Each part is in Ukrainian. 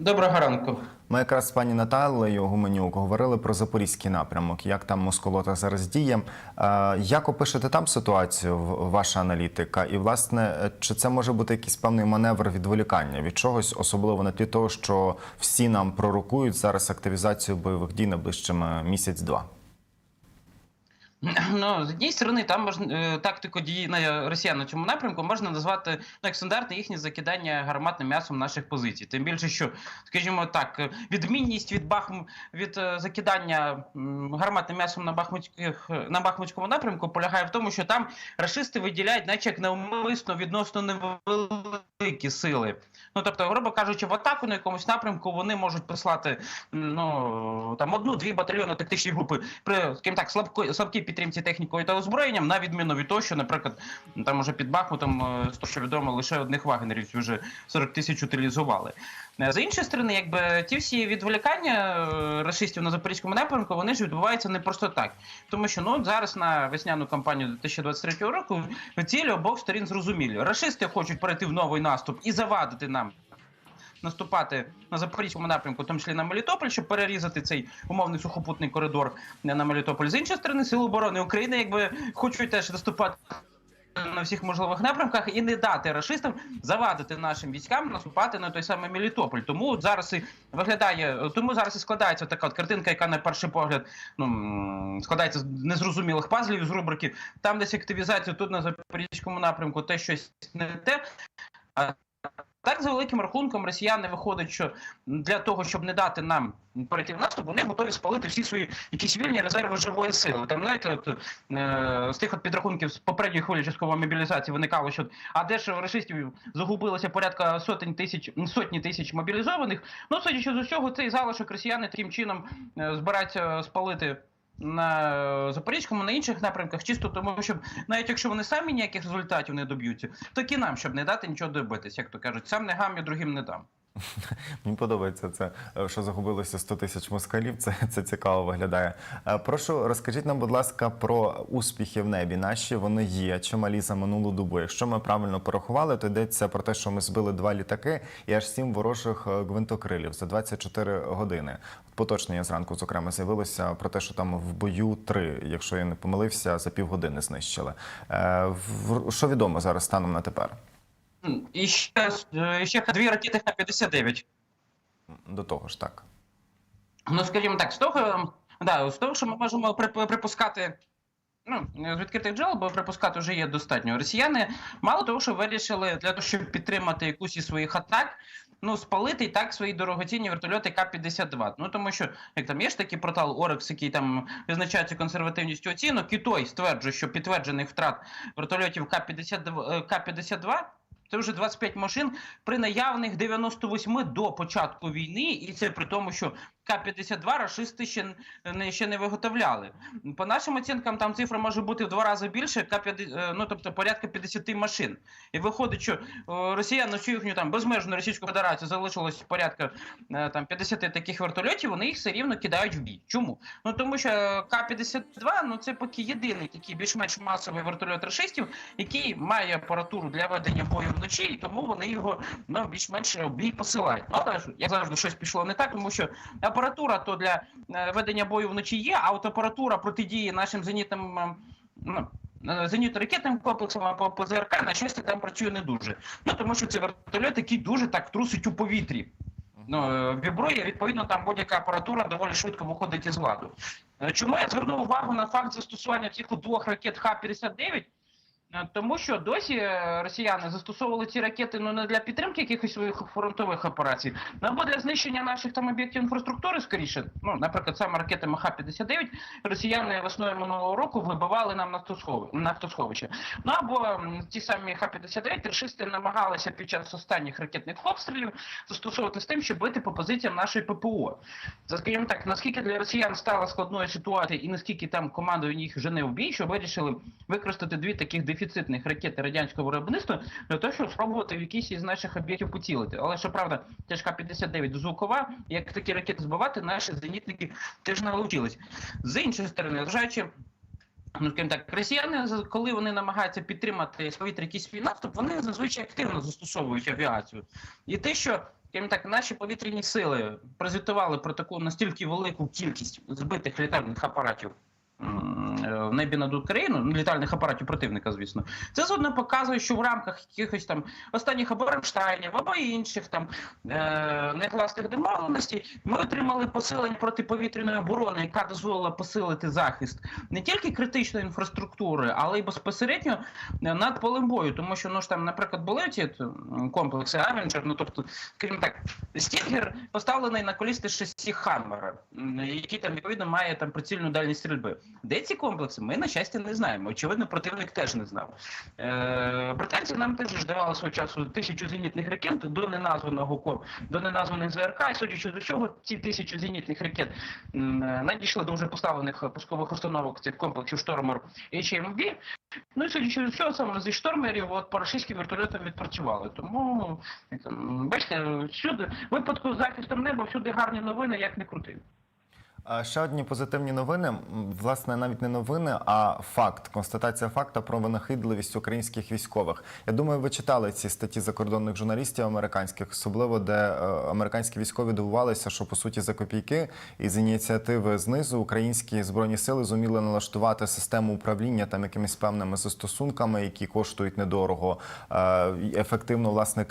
Доброго ранку. Ми якраз з пані Наталею Гуменюк говорили про запорізький напрямок, як там Москолота зараз діє. Е, Як опишете там ситуацію, ваша аналітика? І, власне, чи це може бути якийсь певний маневр відволікання від чогось, особливо на тлі того, що всі нам пророкують зараз активізацію бойових дій найближчими місяць-два? Ну, з однієї сторони, там можна е, тактику дії на росіян на цьому напрямку можна назвати ну, як стандартне їхнє закидання гарматним м'ясом наших позицій. Тим більше, що, скажімо так, е, відмінність від Бахм від е, закидання гарматним м'ясом на Бахмутських на Бахмутському напрямку полягає в тому, що там рашисти виділяють, наче як навмисно відносно невеликі сили. Ну тобто, грубо кажучи, в атаку на якомусь напрямку вони можуть послати ну там одну-дві батальйони тактичні групи при скажімо так слабко слабкій підтримці технікою та озброєнням, на відміну від того, що, наприклад, там уже під Бахмутом, е, з того, що відомо, лише одних вагнерівців вже 40 тисяч утилізували. Е, З іншої сторони, якби ті всі відволікання е, рашистів на запорізькому напрямку, вони ж відбуваються не просто так, тому що ну зараз на весняну кампанію 2023 року цілі обох сторін зрозумілі. Рашисти хочуть перейти в новий наступ і завадити нам наступати на запорізькому напрямку, в тому числі на Мелітополь, щоб перерізати цей умовний сухопутний коридор на Мелітополь. З іншої сторони, сили оборони України, якби хочуть теж наступати. На всіх можливих напрямках і не дати рашистам завадити нашим військам наступати на той самий Мелітополь. Тому от зараз і виглядає, тому зараз і складається така от картинка, яка на перший погляд ну складається з незрозумілих пазлів з рубрики. Там десь активізація, тут на запорізькому напрямку те щось не те. А так, за великим рахунком, росіяни виходить, що для того, щоб не дати нам перейти в наступ, вони готові спалити всі свої якісь вільні резерви живої сили. Там знаєте, от, е, з тих от підрахунків з попередньої хвилі часткової мобілізації виникало, що а де ж рашистів загубилося порядка сотень тисяч сотні тисяч мобілізованих. Ну, судячи з усього, цей залишок росіяни таким чином е, збираються спалити. На Запорізькому, на інших напрямках, чисто тому, щоб навіть якщо вони самі ніяких результатів не доб'ються, так і нам, щоб не дати нічого добитись, як то кажуть, сам не гам, я другим не дам. Мені подобається це, е, що загубилося 100 тисяч москалів. Це, це цікаво виглядає. Е, Прошу, розкажіть нам, будь ласка, про успіхи в небі. Наші вони є чималі за минулу добу. Якщо ми правильно порахували, то йдеться про те, що ми збили два літаки і аж сім ворожих е, гвинтокрилів за 24 години. Поточне зранку, зокрема, з'явилося про те, що там в бою три, якщо я не помилився, за півгодини знищили. Що відомо зараз станом на тепер? І ще, е, ще дві ракети Х-59. До того ж, так. Ну, скажімо так, з того, да, з того, що ми можемо прип- припускати. Ну, з відкритих джерел, бо припускати вже є достатньо. Росіяни мало того, що вирішили для того, щоб підтримати якусь із своїх атак, ну, спалити і так свої дорогоцінні вертольоти К-52. Ну, тому що, як там є ж такий портал Орекс, який там визначається консервативністю оцінок, і той стверджує, що підтверджених втрат вертольотів К-52, е, К-52 це вже 25 машин при наявних 98 до початку війни, і це при тому, що К-52 рашисти ще не ще не виготовляли. По нашим оцінкам, там цифра може бути в два рази більше, К-50, е, ну тобто порядка 50 машин. І виходить, що е, росіян всю їхню там безмежну Російську Федерацію залишилось порядка е, там 50 таких вертольотів, вони їх все рівно кидають в бій. Чому? Ну тому що К-52 ну це поки єдиний такий більш-менш масовий вертольот рашистів, який має апаратуру для ведення бою вночі, і тому вони його ну, більш-менш в бій посилають. Ну, але як завжди, щось пішло не так, тому що апаратура то для е, ведення бою вночі є, а от апаратура протидії нашим зенітним. е, Ну, е, зенітно-ракетним комплексом або ПЗРК на щастя там працює не дуже. Ну тому що це вертольот, який дуже так трусить у повітрі. Ну, е, вібрує, відповідно, там будь-яка апаратура доволі швидко виходить із ладу. Чому я звернув увагу на факт застосування цих двох ракет Х-59? Е, Тому що досі е, росіяни застосовували ці ракети ну не для підтримки якихось своїх фронтових операцій, ну, або для знищення наших там об'єктів інфраструктури скоріше. Ну, наприклад, саме ракетами Х-59 росіяни весною минулого року вибивали нам нафтосхови- нафтосховища. Ну або ті самі Х-59 рашисти намагалися під час останніх ракетних обстрілів застосовувати з тим, щоб бити по позиціям нашої ППО. Це, скажімо так, наскільки для росіян стала складною ситуація і наскільки там командою їх жене в бій, що вирішили використати дві таких дефіцитних ракети радянського виробництва для того, щоб спробувати в якийсь із наших об'єктів поцілити. Але щоправда, теж Х-59 звукова, як такі ракети збивати, наші зенітники теж навчились. З іншої сторони, зважаючи Ну, скажімо так, росіяни, коли вони намагаються підтримати повітря якийсь свій наступ, вони зазвичай активно застосовують авіацію. І те, що Скажімо так, наші повітряні сили прозвітували про таку настільки велику кількість збитих літальних апаратів в небі над Україною, ну, літальних апаратів противника, звісно. Це згодно показує, що в рамках якихось там останніх або Рамштайнів, або інших там е, негласних домовленостей ми отримали посилення протиповітряної оборони, яка дозволила посилити захист не тільки критичної інфраструктури, але й безпосередньо е, над полем бою. Тому що ну ж там, наприклад, були ці комплекси Авенджер, ну тобто, скажімо так, Стінгер поставлений на колісти шасі Хаммера, який там відповідно має там прицільну дальність стрільби. Де ці комплекси? Ми на щастя не знаємо. Очевидно, противник теж не знав. Е, британці нам теж давали свого часу тисячу зенітних ракет до неназваного ко- до неназваних ЗРК, і судячи з чого, ці тисячі зенітних ракет е, надійшли до вже поставлених пускових установок цих комплексів штормер HMV. Ну і судячи з чого, саме зі штормерів, от по російським вертольотам відпрацювали. Тому бачите, всюди випадку з захистом неба всюди гарні новини, як не крути. Ще одні позитивні новини. Власне, навіть не новини, а факт. Констатація факта про винахидливість українських військових. Я думаю, ви читали ці статті закордонних журналістів американських, особливо де е, американські військові дивувалися, що по суті за копійки і з ініціативи знизу українські збройні сили зуміли налаштувати систему управління там якимись певними застосунками, які коштують недорого, е, ефективно власне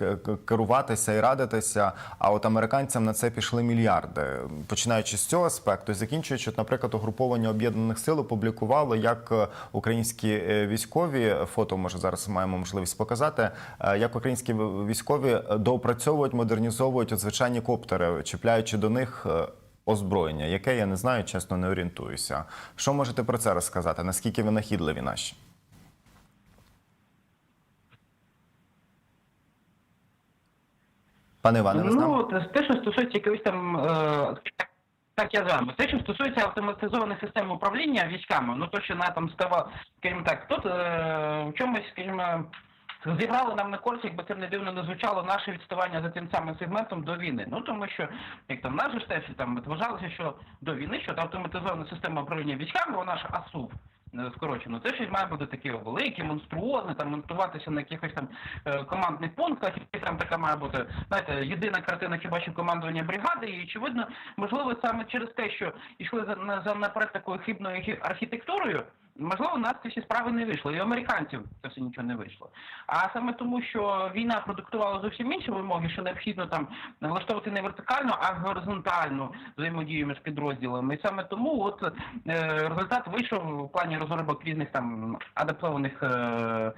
керуватися і радитися. А от американцям на це пішли мільярди. Починаючи з цього аспекту, і закінчуючи, от, наприклад, угруповання об'єднаних сил опублікувало, як е, українські е, військові фото, може зараз маємо можливість показати, е, як українські військові е, доопрацьовують, модернізовують звичайні коптери, чіпляючи до них. е, Озброєння, яке я не знаю, чесно не орієнтуюся. Що можете про це розказати? Наскільки винахідливі наші? Пане Іване, ви? Ну, те, що стосується якоїсь там. Е, так- я з вами. Те, що стосується автоматизованих систем управління військами, ну то, що на там става, скажімо так, тут е, в чомусь, скажімо, зібрали нам на кольці, якби це не дивно не звучало, наше відставання за тим самим сегментом до війни. Ну тому що, як там наш же ж теж там вважалося, що до війни, що автоматизована система управління військами, вона ж АСУВ. Е, Скорочено, це щось має бути таке велике, монструозне, там монтуватися на якихось там е, командних пунктах, і там така має бути, знаєте, єдина картина хіба що командування бригади, і очевидно, можливо, саме через те, що йшли за наперед такою хибною архітектурою, можливо, у нас ці всі справи не вийшло, і у американців це все нічого не вийшло. А саме тому, що війна продуктувала зовсім інші вимоги, що необхідно там налаштовувати не вертикальну, а горизонтальну взаємодію між підрозділами. І саме тому от е, результат вийшов в плані розробок різних там адаптованих. Е,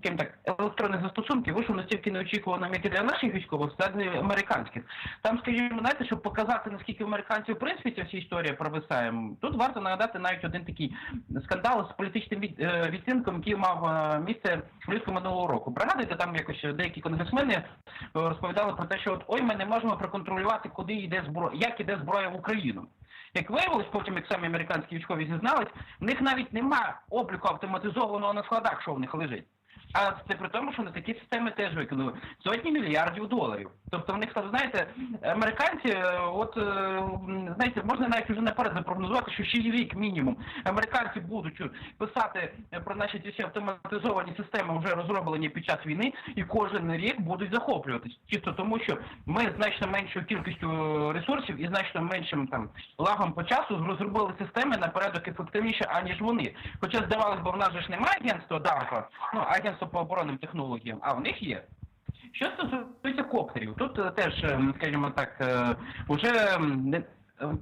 Ким так електронних застосунків вийшов настільки неочікувано як і для наших військових, і американських. Там, скажімо, знаєте, щоб показати наскільки американців в принципі ця вся історія провисає. Тут варто нагадати навіть один такий скандал з політичним від, е, відцінком, який мав е, місце влітку минулого року. Пригадуєте, там якось деякі конгресмени е, розповідали про те, що от ой, ми не можемо проконтролювати, куди йде зброя, як іде зброя в Україну. Як виявилось, потім як самі американські військові зізнались, в них навіть нема обліку автоматизованого на складах, що в них лежить. А це при тому, що на такі системи теж викинули сотні мільярдів доларів. Тобто в них там, знаєте, американці, е, от е, знаєте, можна навіть вже наперед запрогнозувати, що ще рік мінімум американці будуть писати е, про наші ці автоматизовані системи, вже розроблені під час війни, і кожен рік будуть захоплюватись. Чисто тому, що ми значно меншою кількістю ресурсів і значно меншим там лагом по часу розробили системи на ефективніше, аніж вони. Хоча здавалось, бо в нас же ж немає агентства DARPA, ну агентство по оборонним технологіям, а в них є. Що стосується коптерів, тут е, теж, е, скажімо так, уже е,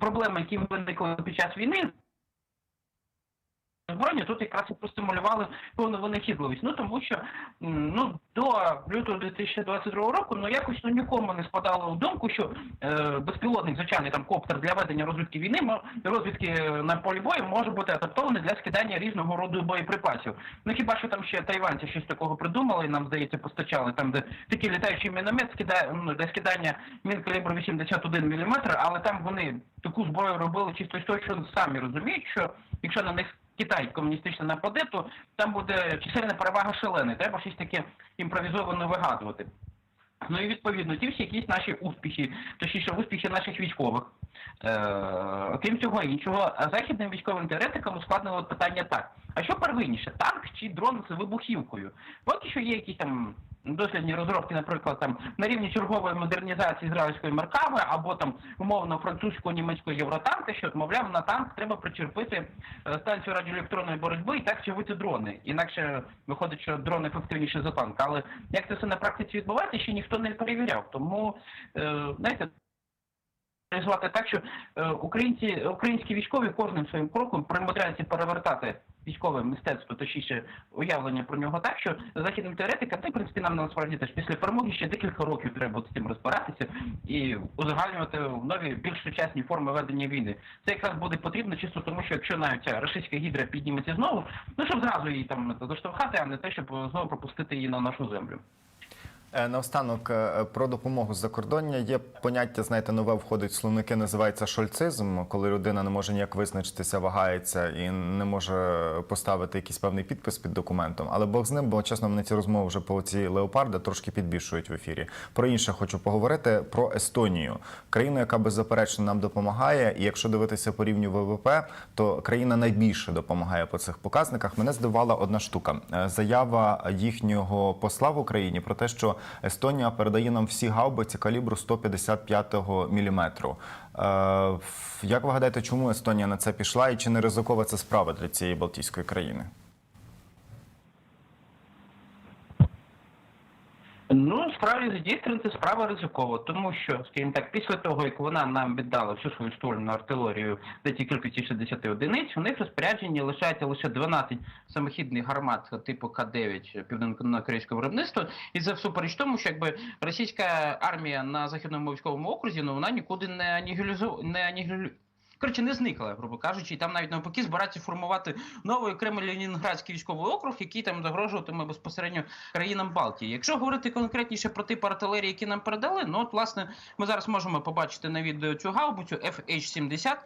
проблеми, які виникли під час війни, збройні тут якраз і простимулювали певну винахідливість. Ну тому що ну до лютого 2022 року ну якось ну нікому не спадало в думку, що е, безпілотник, звичайний там коптер для ведення розвідки війни, розвідки на полі бою може бути адаптований для скидання різного роду боєприпасів. Ну хіба що там ще тайванці щось такого придумали, нам здається, постачали там, де такий літаючий міномет скидає ну, для скидання мін калібру 81 мм, але там вони таку зброю робили чисто з що самі розуміють, що якщо на них Китай комуністично нападе, то там буде чисельна перевага шалена. Треба щось таке імпровізовано вигадувати. Ну і відповідно ті всі якісь наші успіхи, точніше успіхи наших військових. Е, окрім цього іншого, західним військовим теоретикам ускладнило питання так. А що первинніше, танк чи дрон з вибухівкою? Поки що є якісь там дослідні розробки, наприклад, там на рівні чергової модернізації ізраїльської меркави або там умовно французького німецького євротанка, що мовляв на танк треба причепити е, станцію радіоелектронної боротьби і так чивити дрони. Інакше виходить, що дрон ефективніше за танк. Але як це все на практиці відбувається, ще ніхто не перевіряв. Тому е, знаєте. Реалізувати так, що е, українці, українські військові кожним своїм кроком примудряються перевертати військове мистецтво, точніше уявлення про нього так, що західним теоретикам, та в принципі нам насправді теж після перемоги ще декілька років треба з цим розбиратися і узагальнювати нові більш сучасні форми ведення війни. Це якраз буде потрібно чисто тому, що якщо навіть ця російська гідра підніметься знову, ну щоб зразу її там заштовхати, а не те, щоб знову пропустити її на нашу землю. Е, Наостанок е, про допомогу з закордоння є поняття, знаєте, нове входить в словники, називається шольцизм, коли людина не може ніяк визначитися, вагається і не може поставити якийсь певний підпис під документом. Але Бог з ним, бо чесно, мене ці розмови вже по ці леопарди трошки підбільшують в ефірі. Про інше хочу поговорити про Естонію, країну, яка беззаперечно нам допомагає. І якщо дивитися по рівню ВВП, то країна найбільше допомагає по цих показниках. Мене здивувала одна штука: Е, заява їхнього посла в Україні про те, що Естонія передає нам всі гаубиці калібру 155 мм. Е, як ви гадаєте, чому Естонія на це пішла і чи не ризикова це справа для цієї Балтійської країни? Ну, справді з однієї справа ризикова, тому що, скажімо так, після того, як вона нам віддала всю свою ствольну артилерію за ті кількості 60 одиниць, у них розпорядженні лишається лише 12 самохідних гармат типу К-9 південно-корейського виробництва, і це всупереч тому, що якби російська армія на західному військовому окрузі, ну вона нікуди не анігілізу... не анігілю... Коротше, не зникла, грубо кажучи, і там навіть навпаки збираються формувати новий окремий Ленінградський військовий округ, який там загрожуватиме безпосередньо країнам Балтії. Якщо говорити конкретніше про тип артилерії, які нам передали, ну от власне ми зараз можемо побачити на відео цю гаубицю FH-70.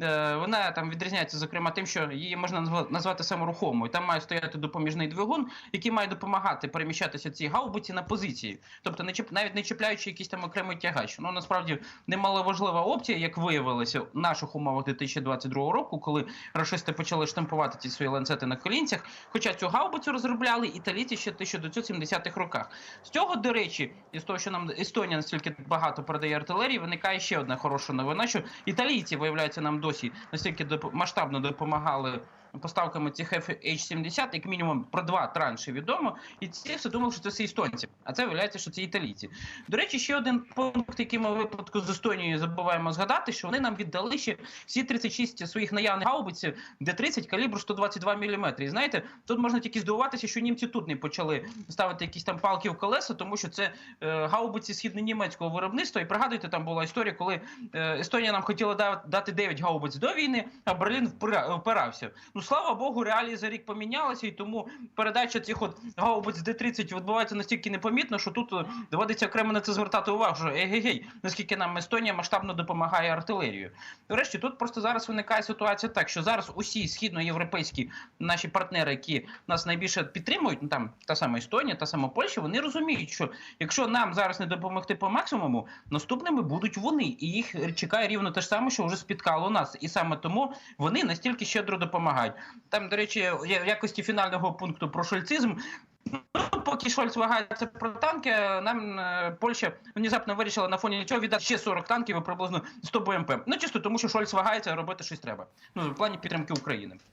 Е, Вона там відрізняється, зокрема, тим, що її можна назва- назвати саморухомою. Там має стояти допоміжний двигун, який має допомагати переміщатися цій гаубиці на позиції, тобто не чіп, навіть не чіпляючи якийсь там окремий тягач. Ну насправді немало важлива опція, як виявилося наших умовах 2022 року, коли рашисти почали штампувати ці свої ланцети на колінцях. Хоча цю гаубицю розробляли італійці ще 1970-х роках. З цього, до речі, і з того, що нам Естонія настільки багато передає артилерії, виникає ще одна хороша новина, що італійці, виявляється, нам досі настільки доп- масштабно допомагали. Поставками цих F-H70, як мінімум про два транші відомо, і ці все думали, що це всі естонці, а це виявляється, що це італійці. До речі, ще один пункт, який ми випадку з Естонією забуваємо згадати, що вони нам віддали ще всі 36 своїх наявних гаубиць, де 30 калібру 122 мм. І знаєте, тут можна тільки здивуватися, що німці тут не почали ставити якісь там палки в колеса, тому що це е, гаубиці східно-німецького виробництва. І пригадуйте, там була історія, коли е, Естонія нам хотіла дати 9 гаубиць до війни, а Берлін впирався. Ну слава Богу, реалії за рік помінялися, і тому передача цих от гаубиць Д-30 відбувається настільки непомітно, що тут е, доводиться окремо на це звертати увагу, що егегей, наскільки нам Естонія масштабно допомагає артилерією. До речі, тут просто зараз виникає ситуація так, що зараз усі східноєвропейські наші партнери, які нас найбільше підтримують, ну там та сама Естонія, та сама Польща, вони розуміють, що якщо нам зараз не допомогти по максимуму, наступними будуть вони, і їх чекає рівно те ж саме, що вже спіткало нас, і саме тому вони настільки щедро допомагають. Там, до речі, в якості фінального пункту про шольцизм. Ну, поки Шольц вагається про танки, нам е, Польща внезапно вирішила на фоні цього віддати ще 40 танків і приблизно 100 БМП. Ну чисто тому, що Шольц вагається, робити щось треба. Ну в плані підтримки України.